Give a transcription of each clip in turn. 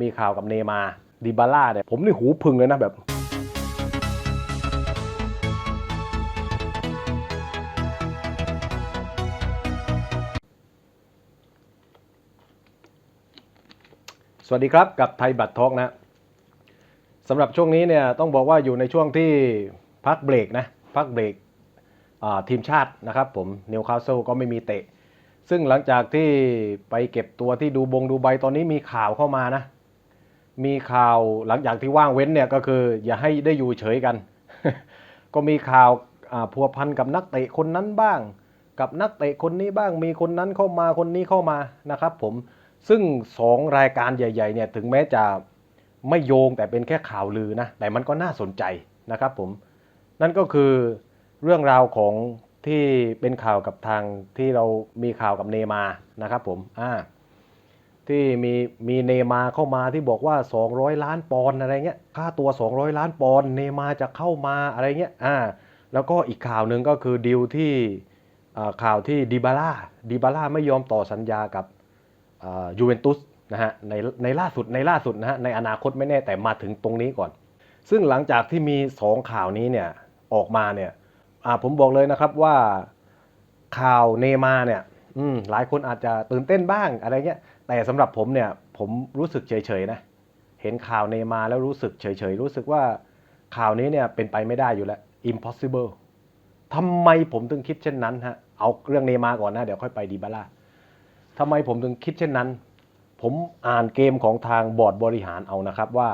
มีข่าวกับเนมาดิบาร่าเนี่ยผมนี่หูพึงเลยนะแบบสวัสดีครับ กับไทยบัตรทอกนะสำหรับช่วงนี้เนี่ยต้องบอกว่าอยู่ในช่วงที่พักเบรกนะพักเบรกทีมชาตินะครับผมนิวคาสเซิลก็ไม่มีเตะ ซึ่งหลังจากที่ไปเก็บตัวที่ดูบงดูใบตอนนี้มีข่าวเข้ามานะ มีข่าวหลังจากที่ว่างเว้นเนี่ยก็คือ อย่าให้ได้อยู่เฉยกัน ก็มีข่าวพัวพันกับนักเตะคนนั้นบ้าง กับนักเตะคนนี้บ้าง มีคนนั้นเข้ามาคนนี้เข้ามานะครับ ผมซึ่งสองรายการใหญ่ๆเนี่ยถึงแม้จะไม่โยงแต่เป็นแค่ข่าวลือนะแต่มันก็น่าสนใจนะครับผมนั่นก็คือเรื่องราวของที่เป็นข่าวกับทางที่เรามีข่าวกับเนมานะครับผมอ่า ที่มีมีเนมาเข้ามาที่บอกว่า 200 ล้านปอนอะไรเงี้ยค่าตัว 200 ล้านปอนเนมาจะเข้ามาอะไรเงี้ยอ่าแล้วก็อีกข่าวหนึ่งก็คือดีลที่อ่าข่าวที่ดิบาร่าดิบาร่าไม่ยอมต่อสัญญากับอ่ายูเวนตุสนะฮะในในล่าสุดในล่าสุดนะฮะในอนาคตไม่แน่แต่มาถึงตรงนี้ก่อน ซึ่งหลังจากที่มี 2 ข่าวนี้เนี่ยออกมาเนี่ยอ่าผมบอกเลยนะครับว่าข่าวเนมาเนี่ยอืมหลายคนอาจจะตื่นเต้นบ้างอะไรเงี้ย แต่สำหรับผมเนี่ยผมรู้สึกเฉยๆนะเห็นข่าวเนมาแล้วรู้สึกเฉยๆ รู้สึกว่าข่าวนี้เนี่ยเป็นไปไม่ได้อยู่แล้ว impossible ทำไมผมถึงคิดเช่นนั้นฮะเอาเรื่องเนมาก่อนนะ เดี๋ยวค่อยไปดีบาร่าทำไมผมถึงคิดเช่นนั้น ผมอ่านเกมของทางบอร์ดบริหารเอานะครับว่า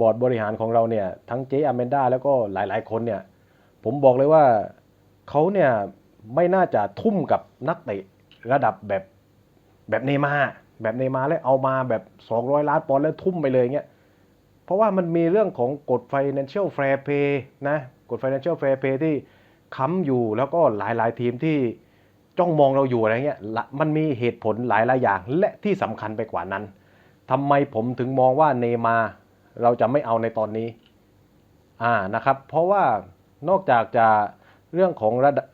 บอร์ดบริหารของเราเนี่ยทั้งเจอเมนดาแล้วก็หลายๆคนเนี่ยผมบอกเลยว่าเขาเนี่ยไม่น่าจะทุ่มกับนักเตะระดับแบบแบบเนมา แบบเนมาแล้วเอามาแบบ 200 ล้านปอนด์แล้วทุ่มไปเลยเงี้ย เพราะว่ามันมีเรื่องของกฎ financial fair play นะ กฎ financial fair play ที่ค้ำอยู่แล้วก็หลายๆทีมที่จ้องมองเราอยู่อะไรเงี้ย มันมีเหตุผลหลายหลายอย่าง และที่สำคัญไปกว่านั้นทำไมผมถึงมองว่าเนมาเราจะไม่เอาในตอนนี้ อ่า นะครับ เพราะว่านอกจากจะเรื่องของระดับ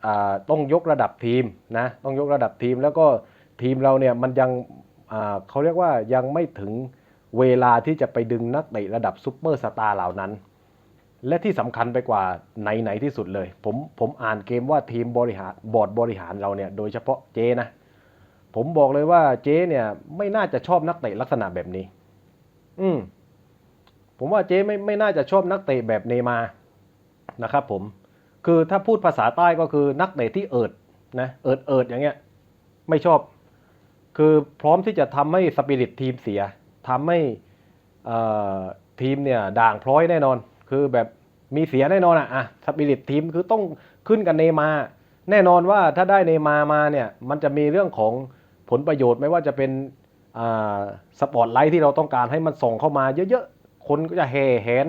ต้องยกระดับทีมนะ ต้องยกระดับทีมแล้วก็ทีมเราเนี่ยมันยัง เขาเรียกว่ายังไม่ถึงเวลาที่จะไปดึงนักเตะระดับซูเปอร์สตาร์เหล่านั้น และที่สำคัญไปกว่าไหนไหนๆที่สุดเลย ผมผมอ่านเกมว่าทีมบริหารบอร์ดบริหารเราเนี่ยโดยเฉพาะเจนะผมบอกเลยว่าเจเนี่ยไม่น่าจะชอบนักเตะลักษณะแบบนี้ อืมผมว่าเจ๊ไม่ไม่น่าจะชอบนักเตะแบบเนย์มานะครับ ผม คือถ้าพูดภาษาใต้ก็คือนักเตะที่เอิดนะเอิดเอิดอย่างเงี้ย ไม่ชอบ คือพร้อมที่จะทำให้สปิริตทีมเสียทำให้ทีมเนี่ยด่างพร้อยแน่นอน คือแบบมีเสียแน่นอนอะอะสปิริตทีมคือต้องขึ้นกับเนมาแน่นอนว่าถ้าได้เนมามาเนี่ยมันจะมีเรื่องของผลประโยชน์ไม่ว่าจะเป็นสปอตไลท์ที่เราต้องการให้มันส่งเข้ามาเยอะๆ คนก็จะแห่แหน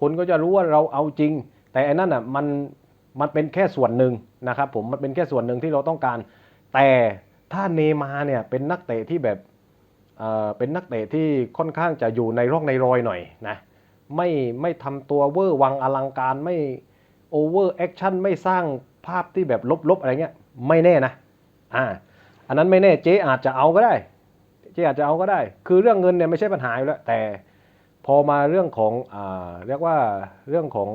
คนก็จะรู้ว่าเราเอาจริง แต่อันนั้นอะมันมันเป็นแค่ส่วนหนึ่งนะครับผมมันเป็นแค่ส่วนหนึ่งที่เราต้องการ แต่ ถ้าเนมาเนี่ยเป็นนักเตะที่แบบเออเป็นนักเตะที่ค่อนข้างจะอยู่ในร่องในรอยหน่อยนะไม่ไม่ทำตัวเวอร์วังอลังการไม่โอเวอร์แอคชั่นไม่สร้างภาพที่แบบลบๆอะไรเงี้ยไม่แน่นะอ่าอันนั้นไม่แน่เจ๊อาจจะเอาก็ได้ เจ๊อาจจะเอาก็ได้ คือเรื่องเงินเนี่ยไม่ใช่ปัญหาอยู่แล้วแต่พอมาเรื่องของอ่าเรียกว่าเรื่องของ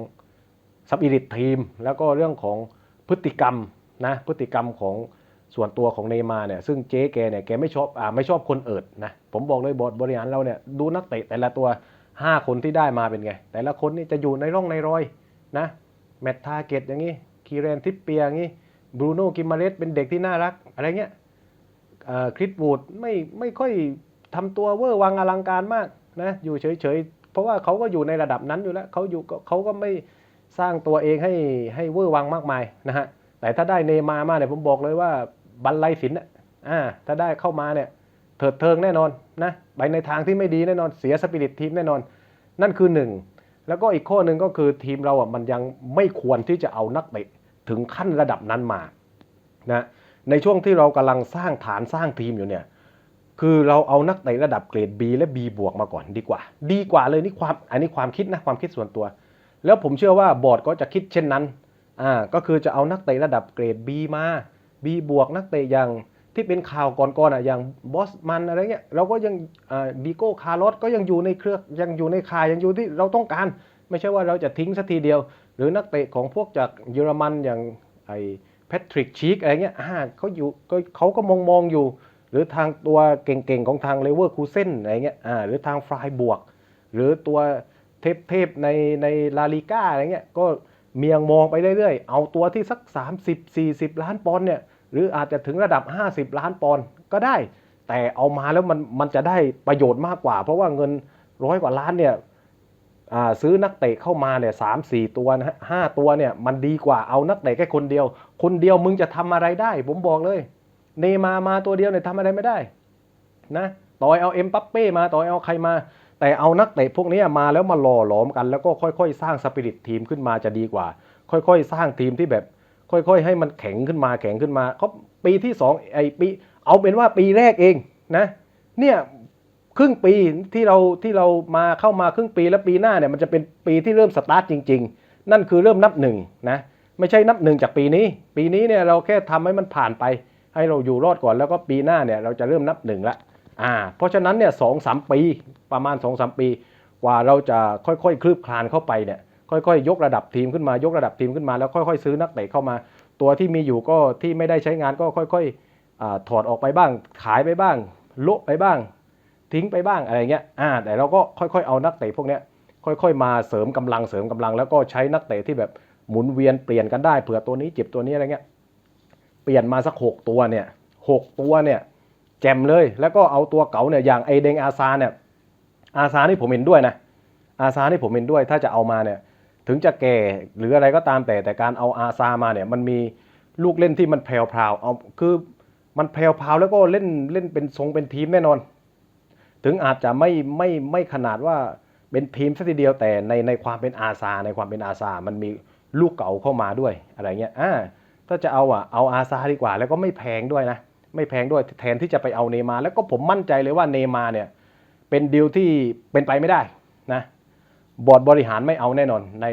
สปิริตทีม แล้วก็เรื่องของพฤติกรรมนะพฤติกรรมของ ส่วนตัวของเนย์มาเนี่ยซึ่งเจ๊แกเนี่ยแกไม่ชอบอ่าไม่ชอบคนเอิดนะผมบอกเลยบอร์ดบริหารเราเนี่ยดูนักเตะแต่ละตัว 5 คนที่ได้มาเป็นไง แต่ละคนนี่จะอยู่ในร่องในรอยนะแมตทาเกตอย่างนี้คีเรนทิปเปียอย่างนี้บรูโน่กิมาเรสเป็นเด็กที่น่ารัก อะไรเงี้ยคริสวูดไม่ไม่ค่อยทำตัวเวอร์วังอลังการมากนะอยู่เฉยๆ เพราะว่าเขาก็อยู่ในระดับนั้นอยู่แล้วเขาอยู่เขาก็ไม่สร้างตัวเองให้ให้เวอร์วังมากมายนะฮะ แต่ถ้าได้เนมามาเนี่ยผมบอกเลยว่าบันไลสินอะอ่าถ้าได้เข้ามาเนี่ยเถิดเทิงแน่นอนนะไปในทางที่ไม่ดีแน่นอนเสียสปิริตทีมแน่นอน นั่นคือหนึ่งแล้วก็อีกข้อหนึ่งก็คือทีมเราอะมันยังไม่ควรที่จะเอานักเตะถึงขั้นระดับนั้นมานะในช่วงที่เรากำลังสร้างฐานสร้างทีมอยู่เนี่ยคือเราเอานักเตะระดับเกรด B และ B บวกมาก่อนดีกว่า ดีกว่าเลยนี่ความอันนี้ความคิดนะความคิดส่วนตัว แล้วผมเชื่อว่าบอร์ดก็จะคิดเช่นนั้น อ่าก็คือจะเอานักเตะระดับเกรด B มา B บวกนักเตะอย่างที่เป็นข่าวก่อนๆอะอย่างบอสมันอะไรเงี้ยเราก็ยังดีโก้คาร์ลอสก็ยังอยู่ในเครือยังอยู่ในข่ายยังอยู่ที่เราต้องการ ไม่ใช่ว่าเราจะทิ้งสักทีเดียว หรือนักเตะของพวกจากเยอรมันอย่างไอแพทริกชีกอะไรเงี้ยอ่าเขาอยู่ก็เขาก็มองมองอยู่ หรือทางตัวเก่งๆของทางเลเวอร์คูเซนอะไรเงี้ยอ่าหรือทางฟรายบวก หรือตัวเทพๆในในลาลิก้าอะไรเงี้ยก็ เมียงมองไปเรื่อยๆ เอาตัวที่สัก 30-40 ล้านปอนด์เนี่ยหรืออาจจะถึงระดับ 50 ล้านปอนด์ก็ได้ แต่เอามาแล้วมันมันจะได้ประโยชน์มากกว่า เพราะว่าเงินร้อยกว่าล้านเนี่ยซื้อนักเตะเข้ามาเนี่ยสามสี่ตัวนะฮะห้าตัวเนี่ยมันดีกว่าเอานักเตะแค่คนเดียว คนเดียวมึงจะทำอะไรได้ ผมบอกเลย เนย์มามาตัวเดียวเนี่ยทำอะไรไม่ได้นะต่อยเอาเอ็มปัปเป้มาต่อยเอาใครมา แต่เอานักเตะพวกนี้มาแล้วมาหล่อหลอมกัน แล้วก็ค่อยๆ สร้างสปิริตทีมขึ้นมาจะดีกว่า ค่อยๆ สร้างทีมที่แบบ ค่อยๆ ให้มันแข็งขึ้นมาแข็งขึ้นมาเขาปีที่สองไอปี เอาเป็นว่าปีแรกเองนะเนี่ยครึ่งปีที่เราที่เรามาเข้ามาครึ่งปีแล้วปีหน้าเนี่ยมันจะเป็นปีที่เริ่มสตาร์ทจริง ๆ นั่นคือเริ่มนับหนึ่งนะไม่ใช่นับหนึ่งจากปีนี้ ปีนี้เนี่ยเราแค่ทำให้มันผ่านไป ให้เราอยู่รอดก่อนแล้วก็ปีหน้าเนี่ยเราจะเริ่มนับหนึ่งละ อ่าเพราะฉะนั้นเนี่ยสองสามปีประมาณ2อสปี กว่าเราจะค่อยๆ คลืบคลานเข้าไปเนี่ยค่อยๆ ยกระดับทีมขึ้นมายกระดับทีมขึ้นมาแล้วค่อย ๆ ซื้อนักเตะเข้ามา ตัวที่มีอยู่ก็ที่ไม่ได้ใช้งานก็ค่อยๆอถอดออกไปบ้าง ขายไปบ้างโละไปบ้าง ทิ้งไปบ้างอะไรเงี้ยอ่าแต่เราก็ค่อยๆ เอานักเตะพวกเนี้ยค่อยๆ มาเสริมกำลังเสริมกำลัง แล้วก็ใช้นักเตะที่แบบหมุนเวียนเปลี่ยนกันได้เผื่อตัวนี้เจ็บตัวนี้อะไรเงี้ยเปลี่ยนมาสักหกตัวเนี่ยหกตัวเนี่ย จ่มเลย แล้วก็เอาตัวเก๋าเนี่ยอย่างไอเดงอาซาเนี่ยอาซานี่ผมเห็นด้วยนะอาซานี่ผมเห็นด้วย ถ้าจะเอามาเนี่ยถึงจะแก่หรืออะไรก็ตามแต่แต่การเอาอาซามาเนี่ยมันมีลูกเล่นที่มันแพรวๆเอาคือมันแพรวๆแล้วก็เล่นเล่นเป็นทรงเป็นทีมแน่นอน ถึงอาจจะไม่ไม่ไม่ขนาดว่าเป็นทีมสักทีเดียวแต่ในในความเป็นอาซาในความเป็นอาซามันมีลูกเก่าเข้ามาด้วยอะไรเงี้ยอ่าถ้าจะเอาอะเอาอาซาดีกว่าแล้วก็ไม่แพงด้วยนะ ไม่แพงด้วยแทนที่จะไปเอาเนมา แล้วก็ผมมั่นใจเลยว่าเนมาเนี่ยเป็นดีลที่เป็นไปไม่ได้นะบอร์ดบริหารไม่เอาแน่นอนใน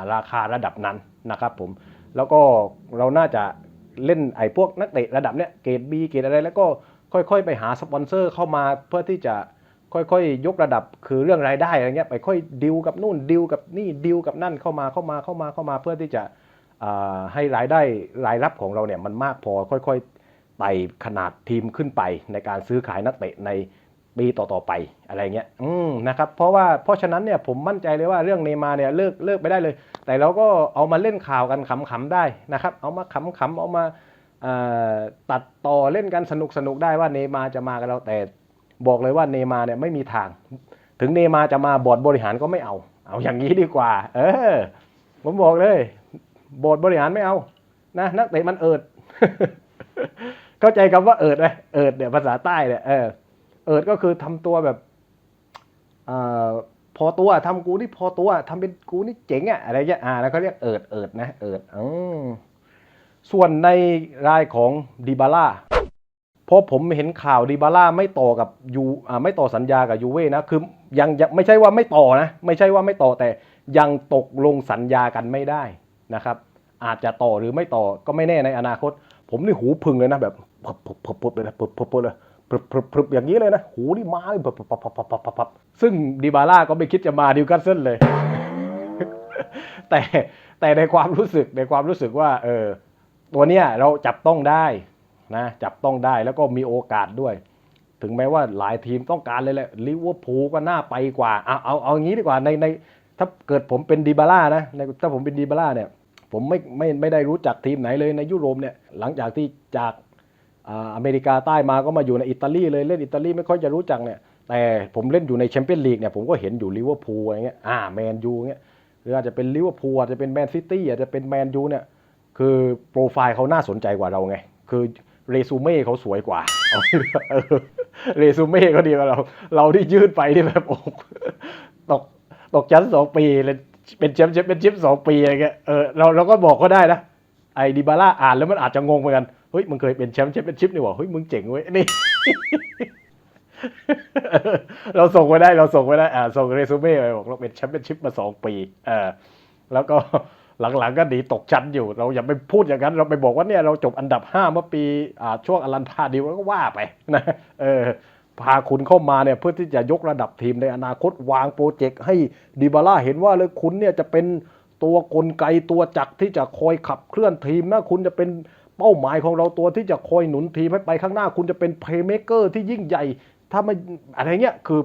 าราคาระดับนั้นนะครับผมแล้วก็เราน่าจะเล่นไอ้พวกนักเตะระดับเนี้ยเกรด B เกรดอะไรแล้วก็ค่อยๆ ไปหาสปอนเซอร์เข้ามาเพื่อที่จะค่อยๆ ยกระดับคือเรื่องรายได้อะไรเงี้ยไปค่อยดิวกับนู่นดิวกับนี่ดิวกับนั่นเข้ามาเข้ามาเข้ามาเข้ามาเพื่อที่จะให้รายได้รายรับของเราเนี่ยมันมากพอค่อยๆ ไต่ขนาดทีมขึ้นไปในการซื้อขายนักเตะในปีต่อๆไปอะไรเงี้ยอืมนะครับเพราะว่าเพราะฉะนั้นเนี่ยผมมั่นใจเลยว่าเรื่องเนมาเนี่ยเลิกเลิกไปได้เลย แต่เราก็เอามาเล่นข่าวกันขำๆได้นะครับเอามาขำๆเอามาตัดต่อเล่นกันสนุกสนุกได้ว่าเนมาจะมากับเราแต่บอกเลยว่าเนมาเนี่ยไม่มีทาง ถึงเนมาจะมาบอร์ดบริหารก็ไม่เอา เอาอย่างนี้ดีกว่า เออ ผมบอกเลย บอร์ดบริหารไม่เอา นะนักเตะมันเอิด เข้าใจคำว่าเอิดไหมเอิดเนี่ยภาษาใต้เนี่ยเออเอิดก็คือทำตัวแบบเอ่อพอตัวทำกูนี่พอตัวทำเป็นกูนี่เจ๋งอะอะไรเงี้ยอ่าแล้วเขาเรียกเอิดเอิดนะเอิดอืมส่วนในรายของดิบาร่าพอผมเห็นข่าวดิบาร่าไม่ต่อกับยูอ่าไม่ต่อสัญญากับยูเว่นะคือยังยังไม่ใช่ว่าไม่ต่อนะ ไม่ใช่ว่าไม่ต่อแต่ยังตกลงสัญญากันไม่ได้นะครับ อาจจะต่อหรือไม่ต่อก็ไม่แน่ในอนาคต ผมนี่หูพึงเลยนะแบบ พึบพึบพึบพึบเลยนะพึบพึบพึบเลยพรึบพรึบพรึบอย่างนี้เลยนะหูนี่มาเลยปับปับปับปับปับปับซึ่งดิบาร่าก็ไม่คิดจะมาดิวกัสเซิลเลย แต่แต่ในความรู้สึกในความรู้สึกว่า เออตัวเนี้ยเราจับต้องได้นะจับต้องได้แล้วก็มีโอกาสด้วย ถึงแม้ว่าหลายทีมต้องการเลยแหละลิเวอร์พูลก็น่าไปกว่าเอาเอาเอาอย่างนี้ดีกว่าในในถ้าเกิดผมเป็นดิบาร่านะในถ้าผมเป็นดิบาร่าเนี่ย ผมไม่ไม่ไม่ได้รู้จักทีมไหนเลยในยุโรปเนี่ย หลังจากที่จาก อ่าอเมริกาใต้มาก็มาอยู่ในอิตาลีเลยเล่นอิตาลีไม่ค่อยจะรู้จักเนี่ยแต่ผมเล่นอยู่ในแชมเปี้ยนลีกเนี่ยผมก็เห็นอยู่ลิเวอร์พูลอะไรเงี้ยอ่าแมนยูเงี้ยหรืออาจจะเป็นลิเวอร์พูลอาจจะเป็นแมนซิตี้อาจจะเป็นแมนยูเนี่ยคือโปรไฟล์เขาน่าสนใจกว่าเราไง คือเรซูเม่เขาสวยกว่าเรซูเม่เขาดีกว่าเรา เราที่ยื่นไปที่แบบอ้ตกตกชั้นสองปีเลยเป็นแชมป์แชมป์เป็นแชมป์สองปีอะไรเงี้ยเออเราเราก็บอกก็ได้นะไอ้ดิบาร่าอ่านแล้วมันอาจจะงงเหมือนกัน เฮ้ยมึงเคยเป็นแชมป์แชมเปี้ยนชิพนี่หว่าเฮ้ยมึงเจ๋งเว้ยนี่เราส่งไปได้เราส่งไปได้อ่าส่งเรซูเม่ไปบอกเราเป็นแชมเปี้ยนชิพมาสองปีเออแล้วก็หลังๆก็หนีตกชั้นอยู่ เราอย่าไปพูดอย่างนั้นเราไปบอกว่าเนี่ยเราจบอันดับ 5 เมื่อปีอ่าช่วงอลันพาดิวแล้วก็ว่าไปนะเออพาคุณเข้ามาเนี่ยเพื่อที่จะยกระดับทีมในอนาคตวางโปรเจกต์ให้ดิบาร่าเห็นว่าเลยคุณเนี่ยจะเป็นตัวกลไกตัวจักรที่จะคอยขับเคลื่อนทีมนะคุณจะเป็น เป้าหมายของเราตัวที่จะคอยหนุนทีมให้ไปข้างหน้า คุณจะเป็นเพลย์เม k เกอร์ที่ยิ่งใหญ่ ถ้าไม่อะไรเงี้ยคือ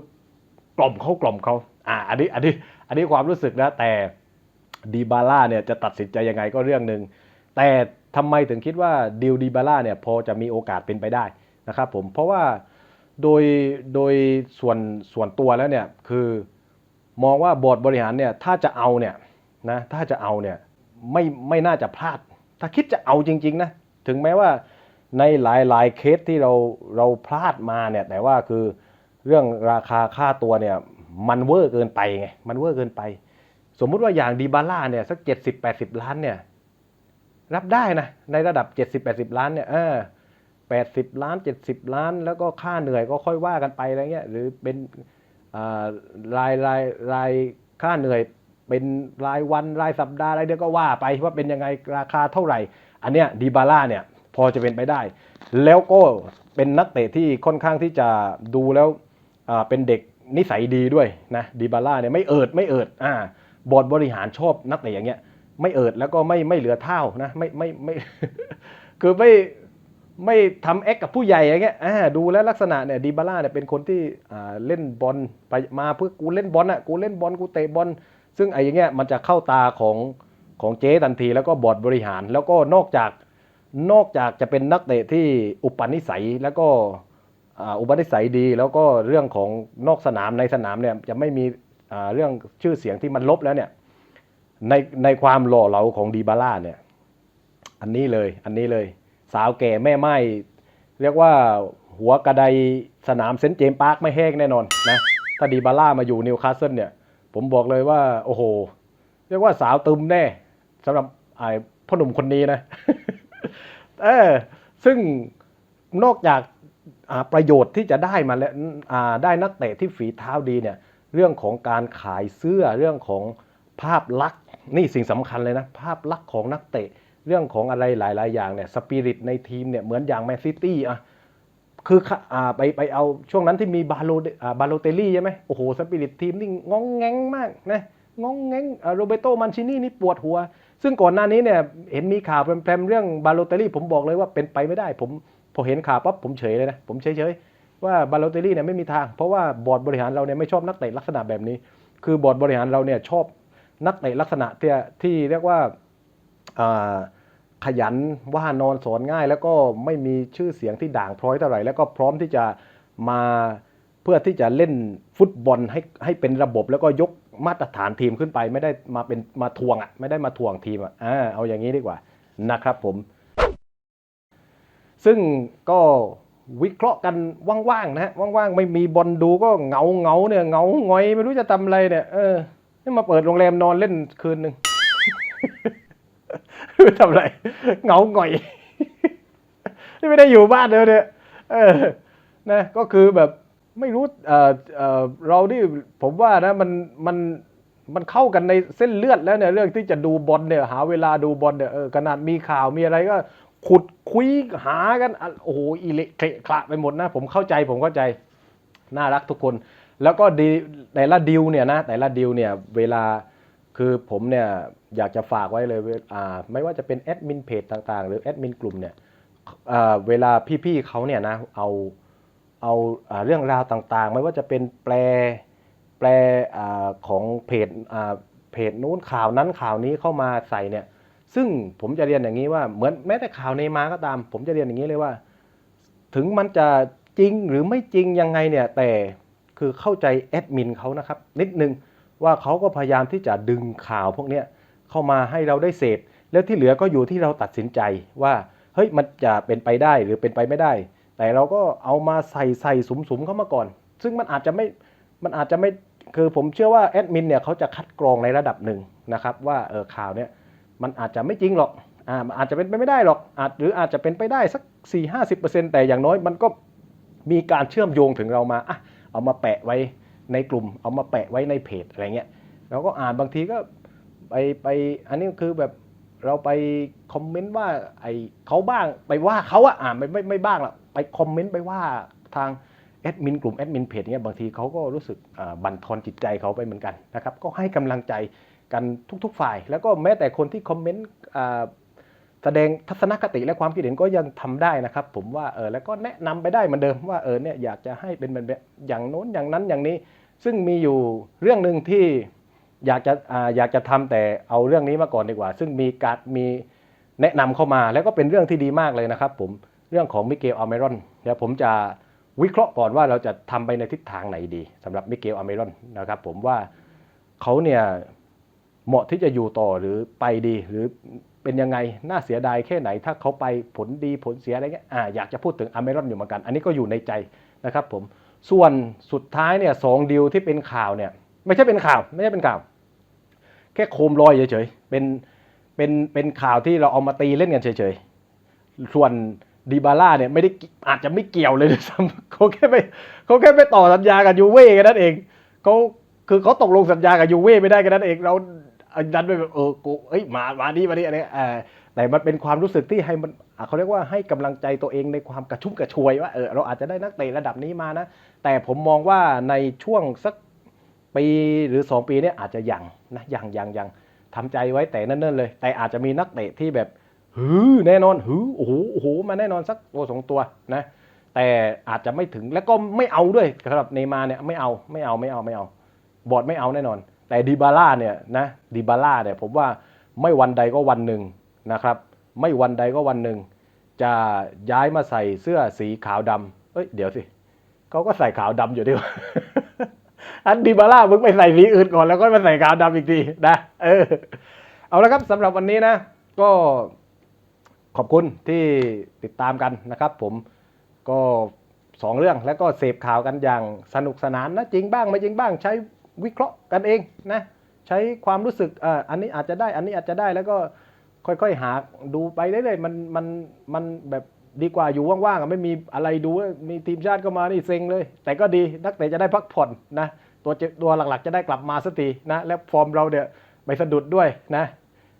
กล่อมเขากล่อมเขาอ่าอันนี้อันนี้อันนี้ความรู้สึกนะแต่ดีบาร่าเนี่ยจะตัดสินใจยังไงก็เรื่องหนึ่งแต่ทำไมถึงคิดว่าดิวดีบาร่าเนี่ยพอจะมีโอกาสเป็นไปได้นะครับผมเพราะว่าโดยโดยส่วนส่วนตัวแล้วเนี่ยคือมองว่าบอร์ดบริหารเนี่ยถ้าจะเอาเนี่ยนะถ้าจะเอาเนี่ยไม่ไม่น่าจะพลาด ถ้าคิดจะเอาจริง ๆ นะ ถึงแม้ว่าในหลายๆเคสที่เราเราพลาดมาเนี่ย แต่ว่าคือเรื่องราคาค่าตัวเนี่ย มันเวอร์เกินไปไง มันเวอร์เกินไป สมมุติว่าอย่างดีบาร่าเนี่ย สักเจ็ดสิบแปดสิบล้านเนี่ย รับได้นะ ในระดับเจ็ดสิบแปดสิบล้านเนี่ยเออแปดสิบล้านเจ็ดสิบล้าน แล้วก็ค่าเหนื่อยก็ค่อยว่ากันไปอะไรเงี้ย หรือเป็นอ่ารายรายรายค่าเหนื่อย เป็นรายวันรายสัปดาห์รายเดือนก็ว่าไปว่าเป็นยังไงราคาเท่าไหร่ อันเนี้ยดีบาร่าเนี่ยพอจะเป็นไปได้ แล้วก็เป็นนักเตะที่ค่อนข้างที่จะดูแล้วอ่าเป็นเด็กนิสัยดีด้วยนะดีบาร่าเนี่ยไม่เอิดไม่เอิดอ่าบอร์ดบริหารชอบนักเตะอย่างเงี้ยไม่เอิดแล้วก็ไม่ไม่เหลือเท่านะไม่ไม่ไม่คือไม่ไม่ทำแอคกับผู้ใหญ่อย่างเงี้ยอ่าดูแล้วลักษณะเนี่ยดีบาร่าเนี่ยเป็นคนที่อ่าเล่นบอลไปมาเพื่อกูเล่นบอลอะกูเล่นบอลกูเตะบอล ซึ่งไอ้อย่างเงี้ยมันจะเข้าตาของของเจ๊ทันทีแล้วก็บอร์ดบริหาร แล้วก็นอกจากนอกจากจะเป็นนักเตะที่อุปนิสัยแล้วก็อุปนิสัยดี แล้วก็เรื่องของนอกสนามในสนามเนี่ยจะไม่มีเรื่องชื่อเสียงที่มันลบแล้วเนี่ยในในความหล่อเหลาของดีบาร่าเนี่ยอันนี้เลยอันนี้เลย สาวแก่แม่ไม้เรียกว่าหัวกระไดสนามเซนต์เจมส์ปาร์คไม่แห้งแน่นอนนะถ้าดีบาร่ามาอยู่นิวคาสเซิลเนี่ย ผมบอกเลยว่า โอ้โห เรียกว่าสาวตึมแน่สำหรับไอ้พ่อหนุ่มคนนี้นะเออซึ่งนอกจากาประโยชน์ที่จะได้มาแล้วได้นักเตะที่ฝีเท้าดีเนี่ยเรื่องของการขายเสื้อเรื่องของภาพลักษณ์นี่สิ่งสำคัญเลยนะ ภาพลักษณ์ของนักเตะ เรื่องของอะไรหลาย ๆ อย่างเนี่ยสปิริตในทีมเนี่ยเหมือนอย่างแมนซิตี้อะ คืออ่าไปไปเอาช่วงนั้นที่มีบาโลบาโลเตลี่ใช่ไหมโอ้โหสปิริตทีมนี่งองแงงมากนะงองแงงโรเบโตมันชินี่นี่ปวดหัว ซึ่งก่อนหน้านี้เนี่ยเห็นมีข่าวแพรมๆเรื่องบาโลเตลี่ผมบอกเลยว่าเป็นไปไม่ได้ ผมพอเห็นข่าวปั๊บผมเฉยเลยนะผมเฉยๆว่าบาโลเตลลี่เนี่ยไม่มีทาง เพราะว่าบอร์ดบริหารเราเนี่ยไม่ชอบนักเตะลักษณะแบบนี้ คือบอร์ดบริหารเราเนี่ยชอบนักเตะลักษณะที่ที่เรียกว่าอ่า ขยันว่านอนสอนง่าย แล้วก็ไม่มีชื่อเสียงที่ด่างพร้อยเท่าไหร่ แล้วก็พร้อมที่จะมาเพื่อที่จะเล่นฟุตบอลให้ให้เป็นระบบ แล้วก็ยกมาตรฐานทีมขึ้นไป ไม่ได้มาเป็นมาทวงอะไม่ได้มาทวงทีมอะเอาอย่างนี้ดีกว่านะครับผม ซึ่งก็วิเคราะห์กันว่างๆนะฮะว่างๆ ไม่มีบอลดูก็เงาเงาเนี่ยเงาหงอยไม่รู้จะทำอะไรเนี่ยเออมาเปิดโรงแรมนอนเล่นคืนหนึ่ง ไม่ทำไรเงาหงอยนี่ไม่ได้อยู่บ้านเลยเนี่ยเออนะก็คือแบบไม่รู้เออเออเรานี่ผมว่านะมันมันมันเข้ากันในเส้นเลือดแล้วเนี่ยเรื่องที่จะดูบอลเนี่ยหาเวลาดูบอลเนี่ยเออขนาดมีข่าวมีอะไรก็ ขุดคุยหากันโอ้โหอิเละเทะคละไปหมดนะ ผมเข้าใจผมเข้าใจน่ารักทุกคน แล้วก็ดีแต่ละดิวเนี่ยนะแต่ละดิวเนี่ยเวลา คือผมเนี่ยอยากจะฝากไว้เลยวอ่าไม่ว่าจะเป็นแอดมินเพจต่างๆ หรือแอดมินกลุ่มเนี่ยเวลาพี่ๆเขาเนี่ยนะเอาเอาอ่าเรื่องราวต่างๆ ไม่ว่าจะเป็นแปลแปลอของเพจเพจนู้นข่าวนั้นข่าวนี้เข้ามาใส่เนี่ย ซึ่งผมจะเรียนอย่างนี้ว่าเหมือนแม้แต่ข่าวในมาก็ตาม ผมจะเรียนอย่างนี้เลยว่า ถึงมันจะจริงหรือไม่จริงยังไงเนี่ยแต่คือเข้าใจแอดมินเขานะครับนิดนึง ว่าเขาก็พยายามที่จะดึงข่าวพวกนี้เข้ามาให้เราได้เสพ แล้วที่เหลือก็อยู่ที่เราตัดสินใจว่าเฮ้ยมันจะเป็นไปได้หรือเป็นไปไม่ได้ แต่เราก็เอามาใส่ใส่สุมๆเข้ามาก่อน ซึ่งมันอาจจะไม่มันอาจจะไม่คือผมเชื่อว่าแอดมินเนี่ยเขาจะคัดกรองในระดับหนึ่งนะครับว่าเออข่าวเนี้ยมันอาจจะไม่จริงหรอกอ่ามันอาจจะเป็นไปไม่ได้หรอกอาจหรืออาจจะเป็นไปได้สัก 4 5 0 แต่อย่างน้อยมันก็มีการเชื่อมโยงถึงเรามาอะเอามาแปะไว้ ในกลุ่มเอามาแปะไว้ในเพจอะไรเงี้ยเราก็อ่านบางทีก็ไปไปอันนี้คือแบบเราไปคอมเมนต์ว่าไอเขาบ้างไปว่าเขาอะอ่าไม่ไม่ไม่บ้างหรอกไปคอมเมนต์ไปว่าทางแอดมินกลุ่มแอดมินเพจเนี่ยบางทีเขาก็รู้สึกบั่นทอนจิตใจเขาไปเหมือนกันนะครับก็ให้กำลังใจกันทุก ๆ ฝ่าย แล้วก็แม้แต่คนที่คอมเมนต์ แสดงทัศนคติและความคิดเห็นก็ยังทำได้นะครับ ผมว่าเออแล้วก็แนะนำไปได้เหมือนเดิมว่าเออเนี่ยอยากจะให้เป็นแบบอย่างโน้นอย่างนั้นอย่างนี้ ซึ่งมีอยู่เรื่องหนึ่งที่อยากจะอ่าอยากจะทำแต่เอาเรื่องนี้มาก่อนดีกว่า ซึ่งมีการมีแนะนำเข้ามาแล้วก็เป็นเรื่องที่ดีมากเลยนะครับ ผมเรื่องของมิเกลอเมรอนเดี๋ยวผมจะวิเคราะห์ก่อนว่าเราจะทำไปในทิศทางไหนดีสำหรับมิเกลอเมรอนนะครับผมว่าเขาเนี่ยเหมาะที่จะอยู่ต่อหรือไปดีหรือ เป็นยังไง น่าเสียดายแค่ไหน ถ้าเขาไปผลดีผลเสียอะไรเงี้ยอ่าอยากจะพูดถึงอเมรอนอยู่เหมือนกัน อันนี้ก็อยู่ในใจนะครับผม ส่วนสุดท้ายเนี่ยสองดีลที่เป็นข่าวเนี่ยไม่ใช่เป็นข่าวไม่ใช่เป็นข่าว แค่โคมลอยเฉยๆเป็นเป็นเป็นข่าวที่เราเอามาตีเล่นกันเฉยๆ ส่วนดีบาร่าเนี่ยไม่ได้อาจจะไม่เกี่ยวเลยด้วยซ้ำเขาแค่ไปเขาแค่ไปต่อสัญญากับยูเว่แค่นั้นเองเขาคือเขาตกลงสัญญากับยูเว่ไม่ได้แค่นั้นเองเรา อันนั้นไปแบบเออกูเอ้ยมามานี่มานี่อะไรเออแต่มันเป็นความรู้สึกที่ให้มันเขาเรียกว่าให้กำลังใจตัวเองในความกระชุ่มกระชวยว่าเออเราอาจจะได้นักเตะระดับนี้มานะ แต่ผมมองว่าในช่วงสักปีหรือ 2 ปีเนี่ยอาจจะยังนะยังยังยังทำใจไว้แต่นั่นๆเลย แต่อาจจะมีนักเตะที่แบบหือแน่นอนหือโอ้โหโอ้โหมาแน่นอนสักตัวสองตัวนะแต่อาจจะไม่ถึงแล้วก็ไม่เอาด้วยสำหรับเนมาเนี่ยไม่เอาไม่เอาไม่เอาไม่เอา บอดไม่เอาแน่นอน แต่ดิบาร่าเนี่ยนะดิบาร่าเนี่ยผมว่าไม่วันใดก็วันหนึ่งนะครับ ไม่วันใดก็วันหนึ่ง จะย้ายมาใส่เสื้อสีขาวดำเอ้ยเดี๋ยวสิเขาก็ใส่ขาวดำอยู่ดีว่าอันดิบาร่ามึงไปใส่สีอื่นก่อนแล้วก็มาใส่ขาวดำอีกทีนะเออเอาละครับสำหรับวันนี้นะ ก็ขอบคุณที่ติดตามกันนะครับ ผมก็สองเรื่องแล้วก็เสพข่าวกันอย่างสนุกสนานนะจริงบ้างไม่จริงบ้างใช้ วิเคราะห์กันเองนะใช้ความรู้สึกอ่าอันนี้อาจจะได้อันนี้อาจจะได้แล้วก็ค่อยๆ หาดูไปเรื่อยๆมันมันมันแบบดีกว่าอยู่ว่างๆอะไม่มีอะไรดูมีทีมชาติก็มานี่เซ็งเลย แต่ก็ดีนักเตะจะได้พักผ่อนนะตัวเจตัวหลักๆ จะได้กลับมาสักทีนะแล้วฟอร์มเราเนี่ยไปสะดุดด้วยนะ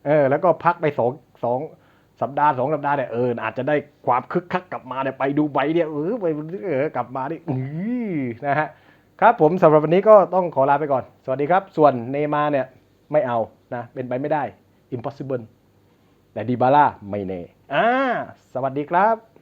เออแล้วก็พักไปสองสองสัปดาห์สองสัปดาห์เนี่ยเอออาจจะได้ความคึกคักกลับมาเนี่ยไปดูใบเนี่ยเออไปเออกลับมานี่อือนะฮะ ครับผมสำหรับวันนี้ก็ต้องขอลาไปก่อน สวัสดีครับ ส่วนเนยมาเนี่ยไม่เอานะ เป็นไปไม่ได้ impossible แต่ดีบาร่าไม่เน่อ่าสวัสดีครับ